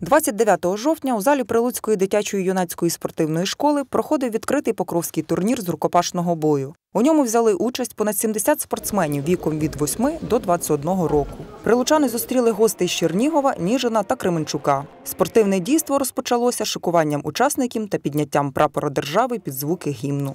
29 жовтня у залі Прилуцької дитячої юнацької спортивної школи проходив відкритий покровський турнір з рукопашного бою. У ньому взяли участь понад 70 спортсменів віком від 8 до 21 року. Прилучани зустріли гостей з Чернігова, Ніжина та Кременчука. Спортивне дійство розпочалося шикуванням учасників та підняттям прапора держави під звуки гімну.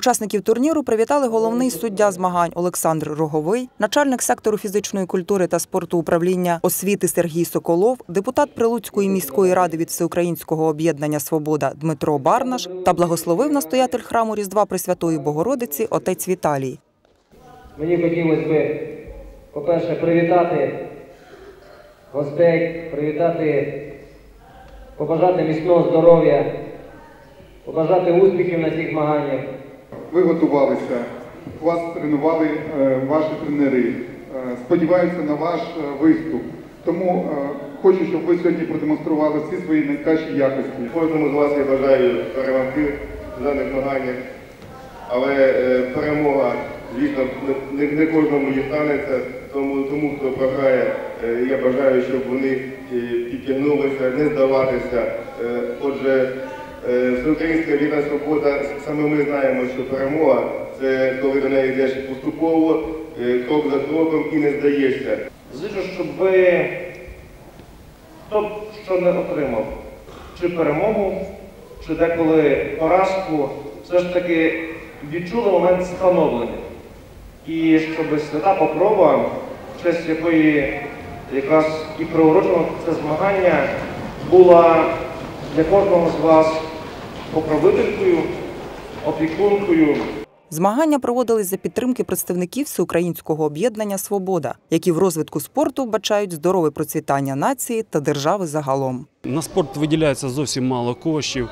Учасників турніру привітали головний суддя змагань Олександр Роговий, начальник сектору фізичної культури та спорту управління освіти Сергій Соколов, депутат Прилуцької міської ради від Всеукраїнського об'єднання Свобода Дмитро Барнаш та благословив настоятель храму Різдва Пресвятої Богородиці отець Віталій. Мені хотілося би, по-перше, привітати гостей, привітати, побажати міцного здоров'я, побажати успіхів на цих змаганнях. Ви готувалися, вас тренували е, ваші тренери. Е, Сподіваюся на ваш е, виступ. Тому хочу, щоб ви сьогодні продемонстрували всі свої найкращі якості. Кожному з вас я бажаю перемогти в даних змаганнях, але перемога, звісно, не, не кожному дістанеться, тому, тому хто програє, я бажаю, щоб вони підтягнулися, не здаватися. Отже, Всеукраїнська вільна свобода, саме ми знаємо, що перемога це коли до неї йдеш поступово, е, крок за кроком і не здаєшся. Зичу, щоб хто що не отримав, чи перемогу, чи деколи поразку, все ж таки відчули момент становлення. І щоб свята Покрова, в честь якої якраз і приурочено це змагання, була для кожного з вас покровителькою, опікункою, Змагання проводились за підтримки представників Всеукраїнського об'єднання Свобода, які в розвитку спорту вбачають здорове процвітання нації та держави загалом. На спорт виділяється зовсім мало коштів.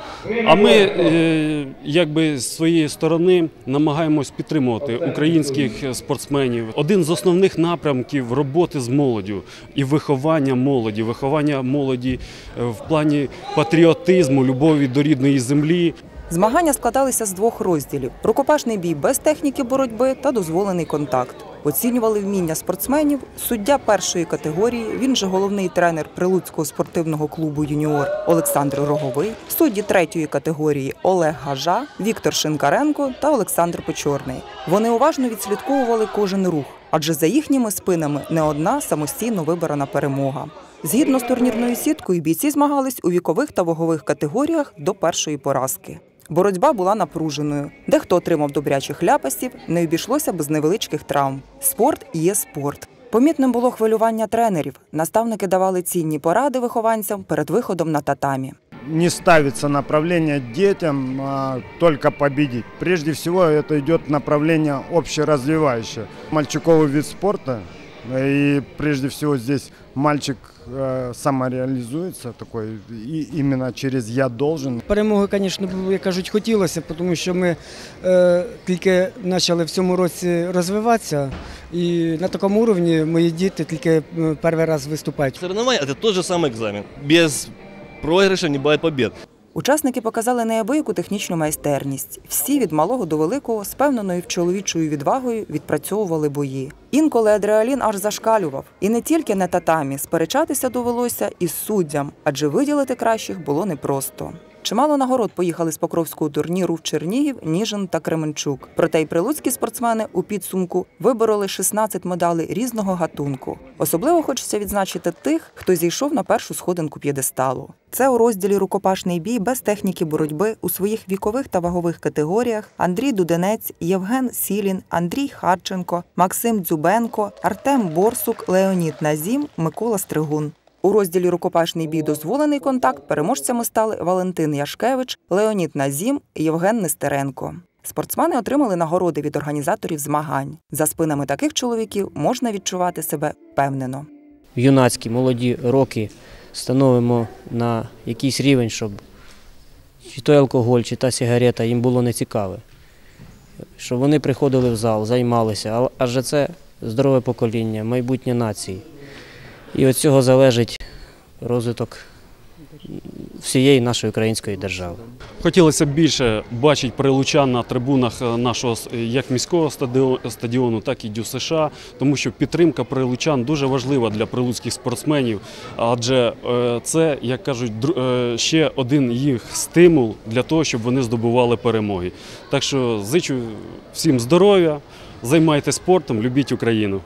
А ми, е, якби з своєї сторони, намагаємось підтримувати українських спортсменів. Один з основних напрямків роботи з молоддю і виховання молоді, виховання молоді е, в плані патріотизму, любові до рідної землі. Змагання складалися з двох розділів: рукопашний бій без техніки боротьби та дозволений контакт. Оцінювали вміння спортсменів суддя першої категорії. Він же головний тренер Прилуцького спортивного клубу Юніор Олександр Роговий, судді третьої категорії Олег Гажа, Віктор Шинкаренко та Олександр Печорний. Вони уважно відслідковували кожен рух, адже за їхніми спинами не одна самостійно вибрана перемога. Згідно з турнірною сіткою, бійці змагались у вікових та вагових категоріях до першої поразки. Боротьба була напруженою. Дехто отримав добрячих ляпасів, не обійшлося без невеличких травм. Спорт є спорт. Помітним було хвилювання тренерів. Наставники давали цінні поради вихованцям перед виходом на татамі. не ставится направление детям а, только победить. Прежде всего это идет направление общеразвивающее. Мальчиковый вид спорта, и прежде всего здесь мальчик э, самореализуется такой, и именно через «я должен». Перемоги, звісно, як кажуть, хотілося, тому що ми е, тільки почали в цьому році розвиватися, і на такому рівні мої діти тільки е, перший раз виступають. Соревнования – это тот же самый экзамен. Без проигрыша не бывает побед. Учасники показали неабияку технічну майстерність. Всі від малого до великого з певненою чоловічою відвагою відпрацьовували бої. Інколи адреалін аж зашкалював. І не тільки на татамі сперечатися довелося і суддям, адже виділити кращих було непросто. Чимало нагород поїхали з Покровського турніру в Чернігів, Ніжин та Кременчук. Проте й прилуцькі спортсмени у підсумку вибороли 16 медалей різного гатунку. Особливо хочеться відзначити тих, хто зійшов на першу сходинку п'єдесталу. Це у розділі рукопашний бій без техніки боротьби у своїх вікових та вагових категоріях Андрій Дуденець, Євген Сілін, Андрій Харченко, Максим Дзюбенко, Артем Борсук, Леонід Назім, Микола Стригун. У розділі рукопашний бій дозволений контакт переможцями стали Валентин Яшкевич, Леонід Назім, і Євген Нестеренко. Спортсмени отримали нагороди від організаторів змагань. За спинами таких чоловіків можна відчувати себе впевнено. в юнацькі молоді роки становимо на якийсь рівень, щоб чи той алкоголь, чи та сигарета їм було не цікаве. Щоб вони приходили в зал, займалися, адже це здорове покоління, майбутнє нації. І від цього залежить розвиток всієї нашої української держави. Хотілося б більше бачити прилучан на трибунах е, нашого як міського стадіону, так і ДЮСШ, тому що підтримка прилучан дуже важлива для прилуцьких спортсменів, адже е, це, як кажуть, е, ще один їх стимул для того, щоб вони здобували перемоги. Так що зичу всім здоров'я, займайтеся спортом, любіть Україну.